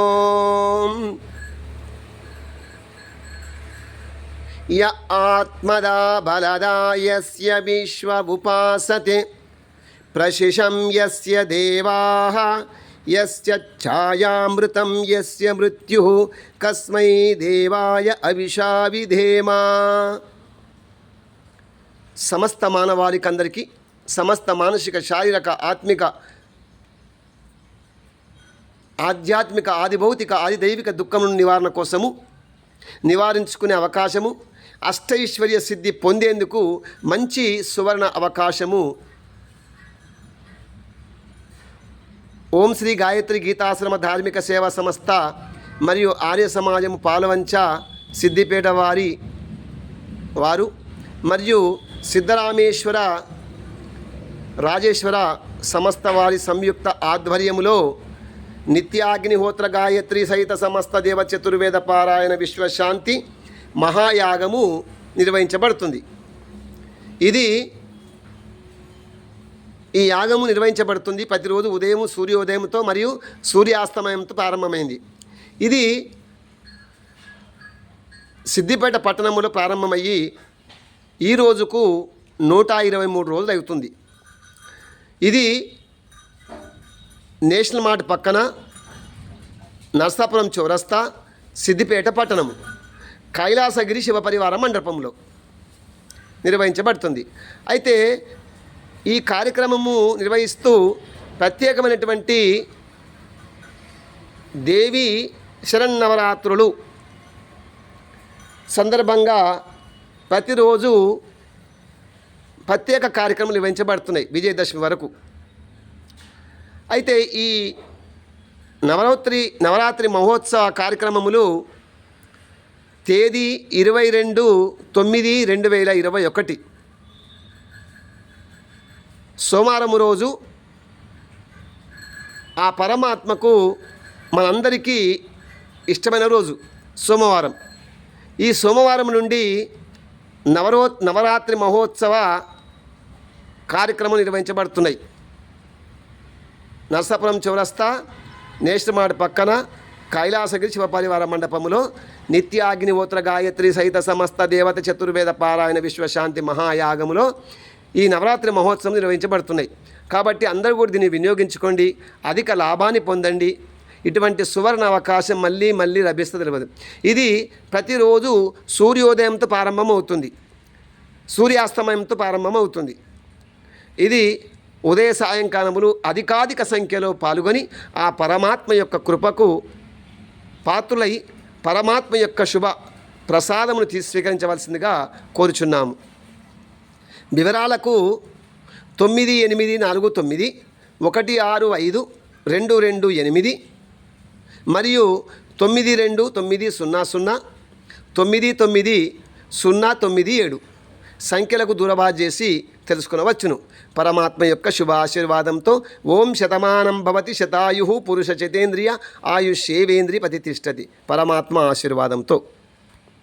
ఓం య ఆత్మదా బలదా యస్య విశ్వ ఉపాసతే ప్రశిషం యస్య దేవాః యస్య ఛాయామృతం యస్య మృత్యుః కస్మై దేవాయ అవిషా విధేమా సమస్త మానవాళికందరికీ సమస్త మానసిక శారీరక ఆత్మిక ఆధ్యాత్మిక ఆదిభౌతిక ఆదిదైవిక దుఃఖముల నివారణ కోసము నివారించుకునే అవకాశము అష్టైశ్వర్య సిద్ధి పొందేందుకు మంచి సువర్ణ అవకాశము. ఓం శ్రీ గాయత్రి గీతాశ్రమ ధార్మిక సేవా సంస్థ మరియు ఆర్య సమాజం పాలవంచ సిద్దిపేట వారి వారు మరియు సిద్ధరామేశ్వర రాజేశ్వర సమస్త వారి సంయుక్త ఆధ్వర్యములో నిత్యాగ్నిహోత్ర గాయత్రి సహిత సమస్త దేవ చతుర్వేద పారాయణ విశ్వశాంతి మహాయాగము నిర్వహించబడుతుంది. ఇది ఈ యాగము నిర్వహించబడుతుంది ప్రతిరోజు ఉదయం సూర్యోదయంతో మరియు సూర్యాస్తమయంతో ప్రారంభమైంది. ఇది సిద్దిపేట పట్టణంలో ప్రారంభమయ్యి ఈ రోజుకు నూట ఇరవై మూడు రోజులు అవుతుంది. ఇది నేషనల్ మార్ట్ పక్కన నర్సాపురం చౌరస్తా సిద్దిపేట పట్టణం కైలాసగిరి శివపరివార మండపంలో నిర్వహించబడుతుంది. అయితే ఈ కార్యక్రమము నిర్వహిస్తూ ప్రత్యేకమైనటువంటి దేవి శరన్నవరాత్రులు సందర్భంగా ప్రతిరోజు ప్రత్యేక కార్యక్రమాలు నిర్వహించబడుతున్నాయి విజయదశమి వరకు. అయితే ఈ నవరాత్రి నవరాత్రి మహోత్సవ కార్యక్రమములు తేదీ ఇరవై రెండు తొమ్మిది రెండు వేల ఇరవై ఒకటి. సోమవారం రోజు ఆ పరమాత్మకు మనందరికీ ఇష్టమైన రోజు సోమవారం. ఈ సోమవారం నుండి నవరో నవరాత్రి మహోత్సవ కార్యక్రమం నిర్వహించబడుతున్నాయి. నరసాపురం చౌరస్తా నేషనల్ మార్ట్ పక్కన కైలాసగిరి శివపరివార మండపములో నిత్యాగ్నిహోత్ర గాయత్రి సహిత సమస్త దేవత చతుర్వేద పారాయణ విశ్వశాంతి మహాయాగములో ఈ నవరాత్రి మహోత్సవం నిర్వహించబడుతున్నాయి. కాబట్టి అందరూ కూడా దీన్ని వినియోగించుకోండి అధిక లాభాన్ని పొందండి. ఇటువంటి సువర్ణ అవకాశం మళ్ళీ మళ్ళీ లభిస్తుంది తెలియదు. ఇది ప్రతిరోజు సూర్యోదయంతో ప్రారంభమవుతుంది. సూర్యాస్తమయంతో ప్రారంభమవుతుంది. ఇది ఉదయ సాయంకాలములు అధికాధిక సంఖ్యలో పాల్గొని ఆ పరమాత్మ యొక్క కృపకు పాత్రులై పరమాత్మ యొక్క శుభ ప్రసాదమును స్వీకరించవలసిందిగా కోరుచున్నాము. వివరాలకు తొమ్మిది ఎనిమిది నాలుగు తొమ్మిది ఒకటి ఆరు ఐదు రెండు రెండు ఎనిమిది మరియు తొమ్మిది రెండు తొమ్మిది సున్నా సున్నా తొమ్మిది తొమ్మిది సున్నా తొమ్మిది ఏడు సంఖ్యలకు దూరబాటు చేసి తెలుసుకునవచ్చును. పరమాత్మ యొక్క శుభాశీర్వాదంతో ఓం శతమానం భవతి శతాయు పురుష చతేంద్రియ ఆయుష్యేవేంద్రియ ప్రతిష్టతి పరమాత్మ ఆశీర్వాదంతో.